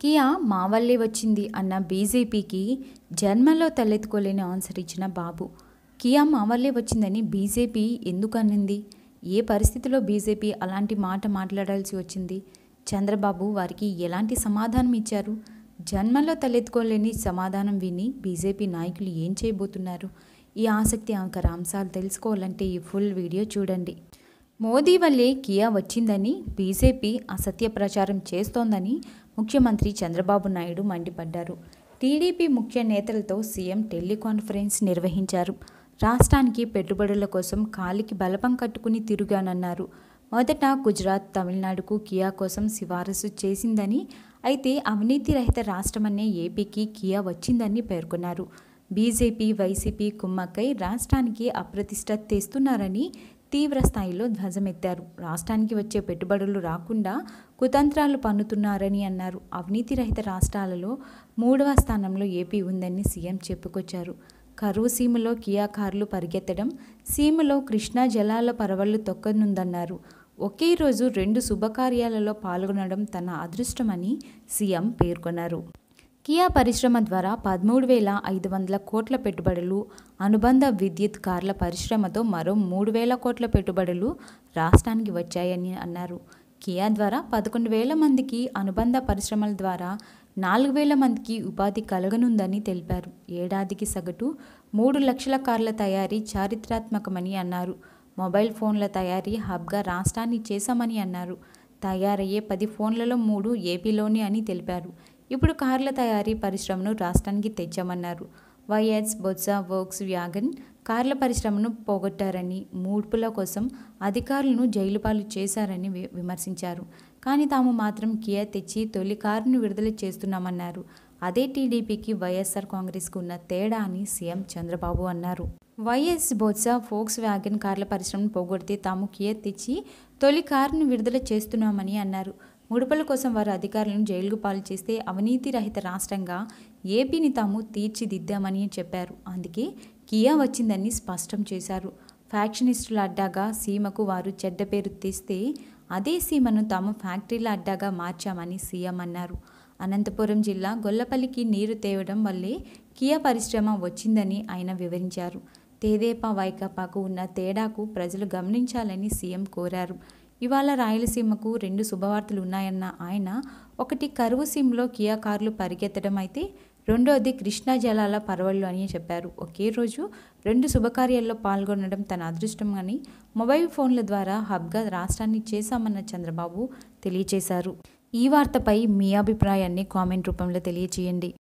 Kia మా వల్లే వచ్చింది అన్న బీజేపీకి జన్మలో తలెత్తుకోలేని ఆన్సర్ ఇచ్చిన బాబు. కియా మా వల్లే వచ్చిందని బీజేపీ ఎందుకు అనింది ఏ పరిస్థితిలో బీజేపీ అలాంటి మాట మాట్లాడాల్సి వచ్చింది? చంద్రబాబు వారికి ఎలాంటి సమాధానం ఇచ్చారు? జన్మలో తలెత్తుకోలేని సమాధానం విని బీజేపీ నాయకులు ఏం చేయబోతున్నారు? ఈ ఆసక్తి అంకర అంశాలు తెలుసుకోవాలంటే ఈ ఫుల్ వీడియో చూడండి. మోదీ వల్లే కియా వచ్చిందని బీజేపీ అసత్య ప్రచారం చేస్తోందని ముఖ్యమంత్రి చంద్రబాబు నాయుడు మండిపడ్డారు. టీడీపీ ముఖ్య నేతలతో సీఎం టెలికాన్ఫరెన్స్ నిర్వహించారు. రాష్ట్రానికి పెట్టుబడుల కోసం కాలికి బలపం కట్టుకుని తిరుగానన్నారు. మొదట గుజరాత్ తమిళనాడుకు కియా కోసం సిఫారసు చేసిందని అయితే అవినీతి రహిత రాష్ట్రమనే ఏపీకి కియా వచ్చిందని పేర్కొన్నారు. బీజేపీ వైసీపీ కుమ్మక్కై రాష్ట్రానికి అప్రతిష్ట తెస్తున్నారని తీవ్ర స్థాయిలో ధ్వజమెత్తారు. రాష్ట్రానికి వచ్చే పెట్టుబడులు రాకుండా కుతంత్రాలు పన్నుతున్నారని అన్నారు. అవినీతి రహిత రాష్ట్రాలలో మూడవ స్థానంలో ఏపీ ఉందని సీఎం చెప్పుకొచ్చారు. కరువు సీమలో కియా కార్లు పరిగెత్తడం సీమలో కృష్ణా జలాల పరవళ్ళు తొక్కనుందన్నారు. ఒకే రోజు రెండు శుభకార్యాలలో పాల్గొనడం తన అదృష్టమని సీఎం పేర్కొన్నారు. కియా పరిశ్రమ ద్వారా పదమూడు వేల ఐదు వందల కోట్ల పెట్టుబడులు అనుబంధ విద్యుత్ కార్ల పరిశ్రమతో మరో మూడు వేల కోట్ల పెట్టుబడులు రాష్ట్రానికి వచ్చాయని అన్నారు. కియా ద్వారా పదకొండు వేల మందికి అనుబంధ పరిశ్రమల ద్వారా నాలుగు వేల మందికి ఉపాధి కలగనుందని తెలిపారు. ఏడాదికి సగటు మూడు లక్షల కార్ల తయారీ చారిత్రాత్మకమని అన్నారు. మొబైల్ ఫోన్ల తయారీ హబ్గా రాష్ట్రాన్ని చేశామని అన్నారు. తయారయ్యే పది ఫోన్లలో మూడు ఏపీలోనే అని తెలిపారు. ఇప్పుడు కార్ల తయారీ పరిశ్రమను రాష్ట్రానికి తెచ్చామన్నారు. వైఎస్ బొత్స వర్క్స్ వ్యాగన్ కార్ల పరిశ్రమను పోగొట్టారని మూడ్పుల కోసం అధికారులను జైలు పాలు చేశారని విమర్శించారు. కానీ తాము మాత్రం కియా తెచ్చి తొలి కారును విడుదల చేస్తున్నామన్నారు. అదే టీడీపీకి వైఎస్ఆర్ కాంగ్రెస్కు ఉన్న తేడా అని సీఎం చంద్రబాబు అన్నారు. వైఎస్ బొత్స ఫోక్స్ వ్యాగన్ కార్ల పరిశ్రమను పోగొడితే తాము కియా తెచ్చి తొలి కారును విడుదల చేస్తున్నామని అన్నారు. ముడుపల కోసం వారు అధికారులను జైలుకు పాలు చేస్తే అవినీతి రహిత రాష్ట్రంగా ఏపీని తాము తీర్చిదిద్దామని చెప్పారు. అందుకే కియా వచ్చిందని స్పష్టం చేశారు. ఫ్యాక్షనిస్టుల అడ్డాగా సీమకు వారు చెడ్డ పేరు తెస్తే అదే సీమను తాము ఫ్యాక్టరీల అడ్డాగా మార్చామని సీఎం అన్నారు. అనంతపురం జిల్లా గొల్లపల్లికి నీరు తేవడం వల్లే కియా పరిశ్రమ వచ్చిందని ఆయన వివరించారు. తేదేపా వైకాపాకు ఉన్న తేడాకు ప్రజలు గమనించాలని సీఎం కోరారు. ఇవాళ రాయలసీమకు రెండు శుభవార్తలు ఉన్నాయన్న ఆయన ఒకటి కరువు సీమలో కియా కార్లు పరిగెత్తడం అయితే రెండోది కృష్ణా జలాల పర్వళ్ళు అని చెప్పారు. ఒకే రోజు రెండు శుభకార్యాల్లో పాల్గొనడం తన అదృష్టం అని మొబైల్ ఫోన్ల ద్వారా హబ్గా రాష్ట్రాన్ని చేశామన్న చంద్రబాబు తెలియజేశారు ఈ వార్తపై మీ అభిప్రాయాన్ని కామెంట్ రూపంలో తెలియజేయండి